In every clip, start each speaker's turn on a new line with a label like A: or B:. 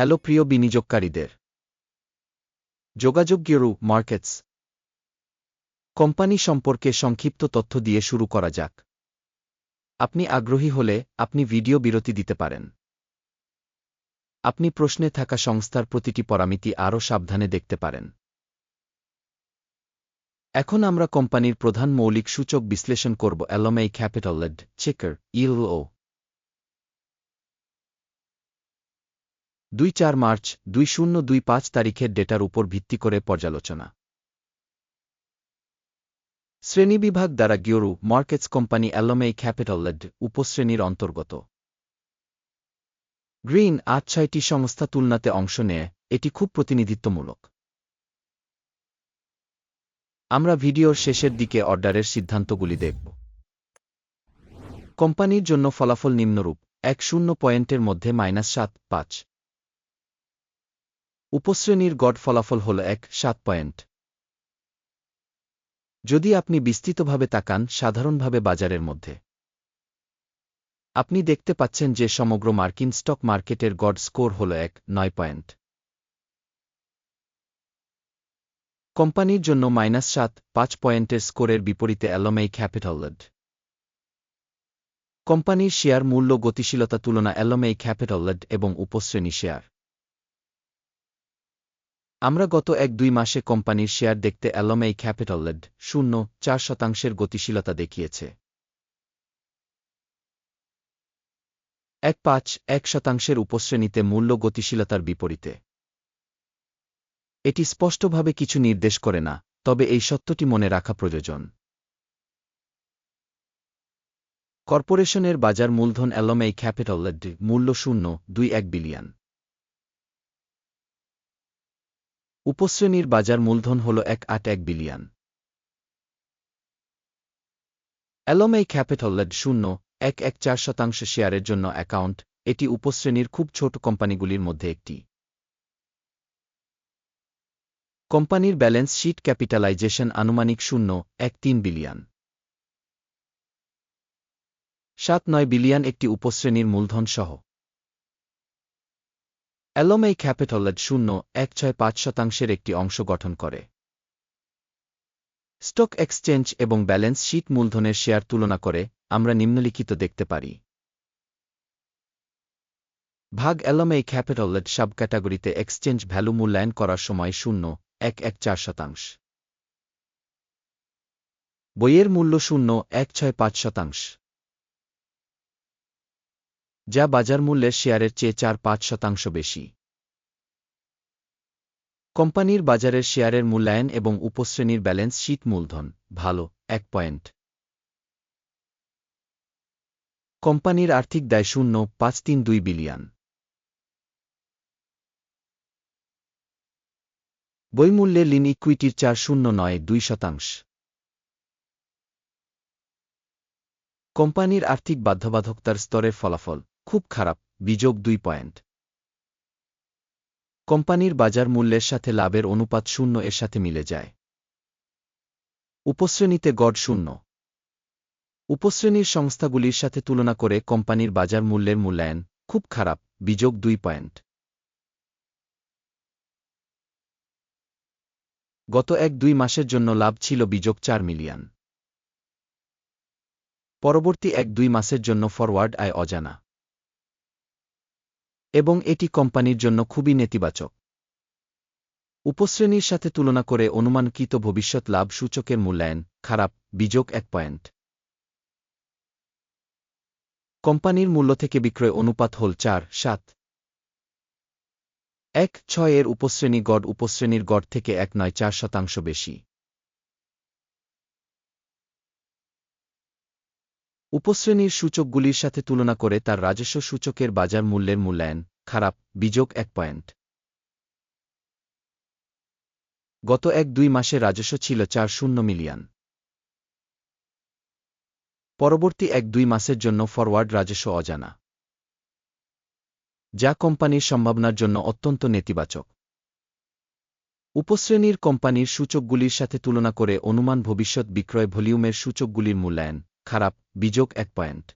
A: Hello প্রিয় বিনিয়োগকারীদের। যোগাযোগ মার্কেটস। কোম্পানি সম্পর্কে সংক্ষিপ্ত তথ্য দিয়ে শুরু করা যাক। আপনি আগ্রহী হলে আপনি ভিডিও বিরতি দিতে পারেন। আপনি প্রশ্নে থাকা সংস্থার প্রতিটি পরামিতি আরও সাবধানে দেখতে পারেন। এখন আমরা কোম্পানির প্রধান মৌলিক সূচক বিশ্লেষণ করব অ্যালোমাই ক্যাপিটালেড চেকার, ইলও। দুই চার মার্চ, দুই শূন্য দুই পাঁচ তারিখের ডেটার উপর ভিত্তি করে পর্যালোচনা। শ্রেণীবিভাগ দ্বারা গিওরু মার্কেটস কোম্পানি অ্যালোমেই ক্যাপিটালেড উপশ্রেণীর অন্তর্গত। গ্রিন আট ছয়টি সংস্থা তুলনাতে অংশ নেয়, এটি খুব প্রতিনিধিত্বমূলক। আমরা ভিডিওর শেষের দিকে অর্ডারের সিদ্ধান্তগুলি দেখব। কোম্পানির জন্য ফলাফল নিম্নরূপ, এক শূন্য পয়েন্টের মধ্যে মাইনাস সাত পাঁচ। উপশ্রেণীর গড় ফলাফল হল এক, সাত পয়েন্ট। যদি আপনি বিস্তৃতভাবে তাকান, সাধারণভাবে বাজারের মধ্যে। আপনি দেখতে পাচ্ছেন যে সমগ্র মার্কিন স্টক মার্কেটের গড স্কোর হল এক, নয় পয়েন্ট। কোম্পানির জন্য মাইনাস সাত, পাঁচ পয়েন্টের স্কোরের বিপরীতে অ্যালোমেই ক্যাপিটালেড কোম্পানির শেয়ার মূল্য গতিশীলতা তুলনা অ্যালোমেই ক্যাপিটালেড এবং উপশ্রেণী শেয়ার। আমরা গত এক দুই মাসে কোম্পানির শেয়ার দেখতে অ্যালোমেই ক্যাপিটালেড শূন্য, চার শতাংশের গতিশীলতা দেখিয়েছে। এক পাঁচ, এক শতাংশের উপশ্রেণীতে মূল্য গতিশীলতার বিপরীতে। এটি স্পষ্টভাবে কিছু নির্দেশ করে না, তবে এই সত্যটি মনে রাখা প্রয়োজন। কর্পোরেশনের বাজার মূলধন অ্যালোমেই ক্যাপিটালেড মূল্য শূন্য, দুই এক বিলিয়ন। উপশ্রেণীর বাজার মূলধন হল এক আট এক বিলিয়ন। অ্যালোমেই ক্যাপিটালেড শূন্য, এক এক চার শতাংশ শেয়ারের জন্য অ্যাকাউন্ট, এটি উপশ্রেণীর খুব ছোট কোম্পানিগুলির মধ্যে একটি। কোম্পানির ব্যালেন্স শিট ক্যাপিটালাইজেশন আনুমানিক শূন্য, এক তিন বিলিয়ন। সাত নয় বিলিয়ন একটি উপশ্রেণীর মূলধন সহ অ্যালোমেই ক্যাপিটালেড শূন্য এক ছয় পাঁচ শতাংশের একটি অংশ গঠন করে। স্টক এক্সচেঞ্জ এবং ব্যালেন্স শিট মূলধনের শেয়ার তুলনা করে আমরা নিম্নলিখিত দেখতে পারি। ভাগ অ্যালোমেই ক্যাপিটালেড সাব ক্যাটাগরিতে এক্সচেঞ্জ ভ্যালু মূল্যায়ন করার সময় শূন্য, এক এক চার শতাংশ। বইয়ের মূল্য শূন্য, এক ছয় পাঁচ শতাংশ। যা বাজার মূল্যের শেয়ারের চেয়ে চার পাঁচ শতাংশ বেশি। কোম্পানির বাজারের শেয়ারের মূল্যায়ন এবং উপশ্রেণীর ব্যালেন্স শীত মূলধন, ভালো, এক পয়েন্ট। কোম্পানির আর্থিক দায় শূন্য, পাঁচ তিন দুই বিলিয়ন। বইমূল্যে লিন ইকুইটির চার শূন্য নয় দুই শতাংশ। কোম্পানির আর্থিক বাধ্যবাধকতার স্তরের ফলাফল। খুব খারাপ বিযোগ দুই পয়েন্ট। কোম্পানির বাজার মূল্যের সাথে লাভের অনুপাত শূন্য এর সাথে মিলে যায়। উপশ্রেণীতে গড় শূন্য। উপশ্রেণীর সংস্থাগুলির সাথে তুলনা করে কোম্পানির বাজার মূল্যের মূল্যায়ন খুব খারাপ বিযোগ দুই পয়েন্ট। গত এক দুই মাসের জন্য লাভ ছিল বিযোগ চার মিলিয়ন। পরবর্তী এক দুই মাসের জন্য ফরওয়ার্ড আয় অজানা। এবং এটি কোম্পানির জন্য খুবই নেতিবাচক। উপশ্রেণীর সাথে তুলনা করে অনুমানকৃত ভবিষ্যৎ লাভ সূচকের মূল্যায়ন খারাপ বিযোগ এক পয়েন্ট। কোম্পানির মূল্য থেকে বিক্রয় অনুপাত হল চার, সাত। এক ছয় এর উপশ্রেণী গড় উপশ্রেণীর গড় থেকে এক নয় চার শতাংশ বেশি। উপশ্রেণীর সূচকগুলির সাথে তুলনা করে তার রাজস্ব সূচকের বাজার মূল্যের মূল্যায়ন, খারাপ, বিযোগ এক পয়েন্ট। গত এক দুই মাসে রাজস্ব ছিল চার শূন্য মিলিয়ন। পরবর্তী এক দুই মাসের জন্য ফরওয়ার্ড রাজস্ব অজানা। যা কোম্পানির সম্ভাবনার জন্য অত্যন্ত নেতিবাচক। উপশ্রেণীর কোম্পানির সূচকগুলির সাথে তুলনা করে অনুমান ভবিষ্যৎ বিক্রয় ভলিউমের সূচকগুলির মূল্যায়ন খারাপ বিযোগ এক পয়েন্ট।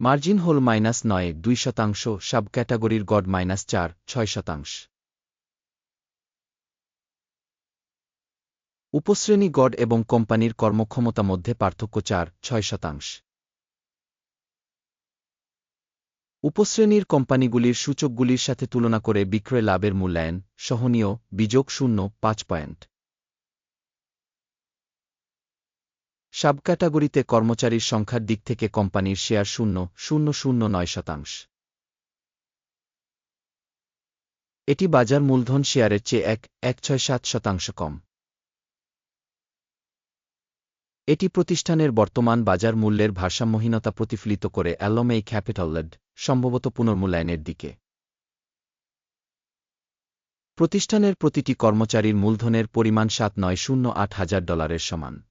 A: মার্জিন হোল মাইনাস নয়, দুই শতাংশ সাব ক্যাটাগরির গড মাইনাস চার, ছয় শতাংশ। উপশ্রেণী গড এবং কোম্পানির কর্মক্ষমতা মধ্যে পার্থক্য চার, ছয় শতাংশ। উপশ্রেণীর কোম্পানিগুলির সূচকগুলির সাথে তুলনা করে বিক্রয় লাভের মূল্যায়ন, সহনীয় বিযোগ শূন্য, পাঁচ পয়েন্ট। সাব ক্যাটাগরিতে কর্মচারীর সংখ্যার দিক থেকে কোম্পানির শেয়ার শূন্য শূন্য শূন্য নয় শতাংশ। এটি বাজার মূলধন শেয়ারের চেয়ে এক এক ছয় সাত শতাংশ কম। এটি প্রতিষ্ঠানের বর্তমান বাজার মূল্যের ভারসাম্যহীনতা প্রতিফলিত করে অ্যালোমেই ক্যাপিটালেড সম্ভবত পুনর্মূল্যায়নের দিকে। প্রতিষ্ঠানের প্রতিটি কর্মচারীর মূলধনের পরিমাণ সাত নয়, শূন্য আট হাজার ডলারের সমান।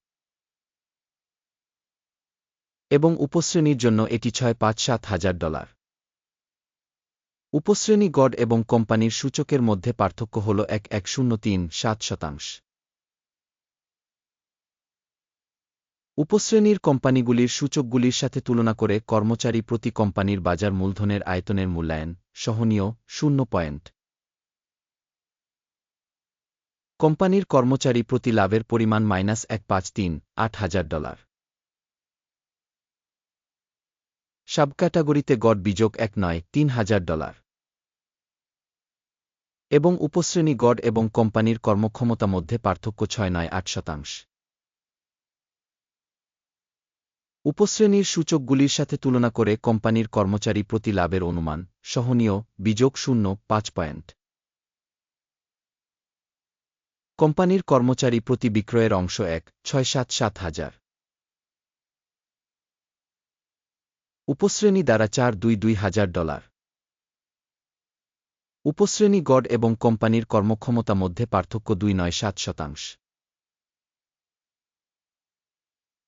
A: এবং উপশ্রেণীর জন্য এটি ছয় পাঁচ সাত হাজার ডলার। উপশ্রেণী গড এবং কোম্পানির সূচকের মধ্যে পার্থক্য হল এক এক শূন্য তিন সাত শতাংশ। উপশ্রেণীর কোম্পানিগুলির সূচকগুলির সাথে তুলনা করে কর্মচারী প্রতি কোম্পানির বাজার মূলধনের আয়তনের মূল্যায়ন সহনীয় শূন্য পয়েন্ট। কোম্পানির কর্মচারী প্রতি লাভের পরিমাণ মাইনাস এক পাঁচ তিন আট হাজার ডলার। সাব ক্যাটাগরিতে গড় বিযোগ এক নয়, তিন হাজার ডলার। এবং উপশ্রেণী গড় এবং কোম্পানির কর্মক্ষমতা মধ্যে পার্থক্য ছয় নয়, আট শতাংশ। উপশ্রেণীর সূচকগুলির সাথে তুলনা করে কোম্পানির কর্মচারী প্রতি লাভের অনুমান, সহনীয়, বিযোগ শূন্য, পাঁচ পয়েন্ট। কোম্পানির কর্মচারী প্রতি বিক্রয়ের অংশ এক, ছয় সাত সাত হাজার। উপশ্রেণী দ্বারা চার দুই দুই হাজার ডলার। উপশ্রেণী গড এবং কোম্পানির কর্মক্ষমতা মধ্যে পার্থক্য দুই নয় সাত শতাংশ।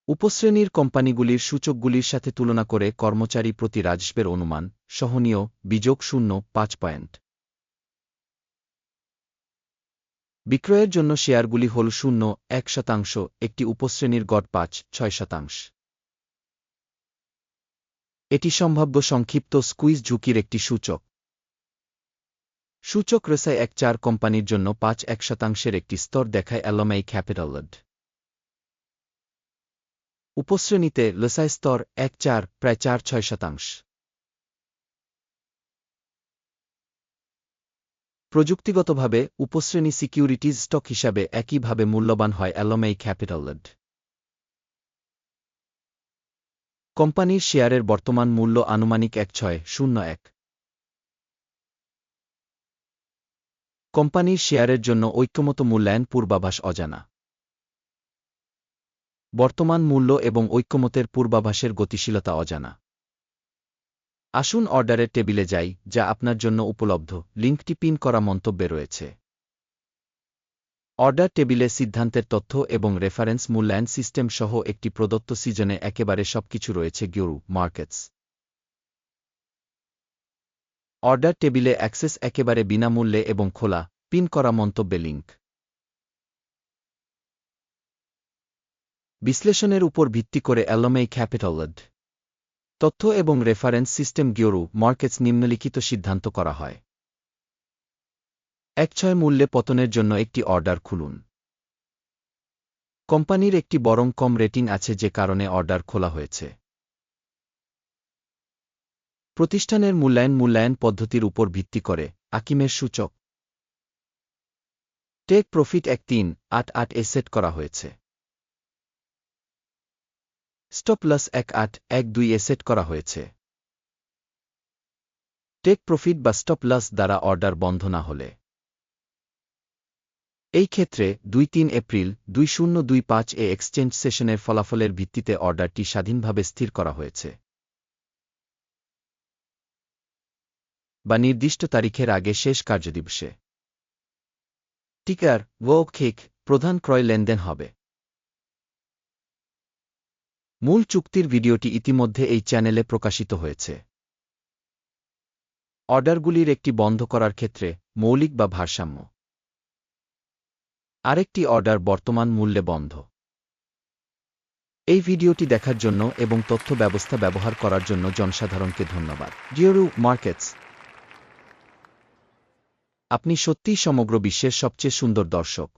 A: উপশ্রেণীর কোম্পানিগুলির সূচকগুলির সাথে তুলনা করে কর্মচারী প্রতি রাজস্বের অনুমান, সহনীয়, বিযোগ শূন্য, পাঁচ পয়েন্ট। বিক্রয়ের জন্য শেয়ারগুলি হল শূন্য, এক শতাংশ, একটি উপশ্রেণীর গড় পাঁচ, ছয় শতাংশ। এটি সম্ভাব্য সংক্ষিপ্ত স্কুইজ ঝুঁকির একটি সূচক। সূচক রেসায় এক চার কোম্পানির জন্য পাঁচ এক শতাংশের একটি স্তর দেখায় অ্যালোমাই ক্যাপিটালড উপশ্রেণীতে লেসাই স্তর এক চার, প্রায় চার ছয় শতাংশ। প্রযুক্তিগতভাবে উপশ্রেণী সিকিউরিটিজ স্টক হিসাবে একইভাবে মূল্যবান হয় অ্যালোমেই ক্যাপিটালড কোম্পানির শেয়ারের বর্তমান মূল্য আনুমানিক এক ছয়, শূন্য এক। কোম্পানির শেয়ারের জন্য ঐক্যমত মূল্যায়ন পূর্বাভাস অজানা। বর্তমান মূল্য এবং ঐক্যমতের পূর্বাভাসের গতিশীলতা অজানা। আসুন অর্ডারের টেবিলে যাই, যা আপনার জন্য উপলব্ধ। লিঙ্কটি পিন করা মন্তব্যে রয়েছে। অর্ডার টেবিলে সিদ্ধান্তের তথ্য এবং রেফারেন্স মূল্যায়ন সিস্টেম সহ একটি প্রদত্ত সিজনে একেবারে সবকিছু রয়েছে গিউরু মার্কেটস। অর্ডার টেবিলে অ্যাক্সেস একেবারে বিনামূল্যে এবং খোলা, পিন করা মন্তব্যে লিঙ্ক বিশ্লেষণের উপর ভিত্তি করে অ্যালোমেই ক্যাপিটালড তথ্য এবং রেফারেন্স সিস্টেম গিওরু মার্কেটস নিম্নলিখিত সিদ্ধান্ত করা হয়। এক ছয় মূল্যে পতনের জন্য একটি অর্ডার খুলুন। কোম্পানির একটি বরং কম রেটিং আছে যে কারণে অর্ডার খোলা হয়েছে। প্রতিষ্ঠানের মূল্যায়ন মূল্যায়ন পদ্ধতির উপর ভিত্তি করে, আকিমের সূচক। টেক প্রফিট এক তিন, আট আট এ সেট করা হয়েছে। স্টপ লস এক আট, এক দুই এ সেট করা হয়েছে। টেক প্রফিট বা স্টপ লস দ্বারা অর্ডার বন্ধ না হলে। এই ক্ষেত্রে দুই তিন এপ্রিল দুই শূন্য দুই পাঁচ এ এক্সচেঞ্জ সেশনের ফলাফলের ভিত্তিতে অর্ডারটি স্বাধীনভাবে স্থির করা হয়েছে। বা নির্দিষ্ট তারিখের আগে শেষ কার্যদিবসে। টিকার ওয়ক্ষিক প্রধান ক্রয় লেনদেন হবে। মূল চুক্তির ভিডিওটি ইতিমধ্যে এই চ্যানেলে প্রকাশিত হয়েছে। অর্ডারগুলির একটি বন্ধ করার ক্ষেত্রে মৌলিক বা ভারসাম্য। আরেকটি অর্ডার বর্তমান মূল্যে বন্ধ। এই ভিডিওটি দেখার জন্য এবং তথ্য ব্যবস্থা ব্যবহার করার জন্য জনসাধারণকে ধন্যবাদ। জিওরু মার্কেটস। আপনি সত্যিই সমগ্র বিশ্বের সবচেয়ে সুন্দর দর্শক।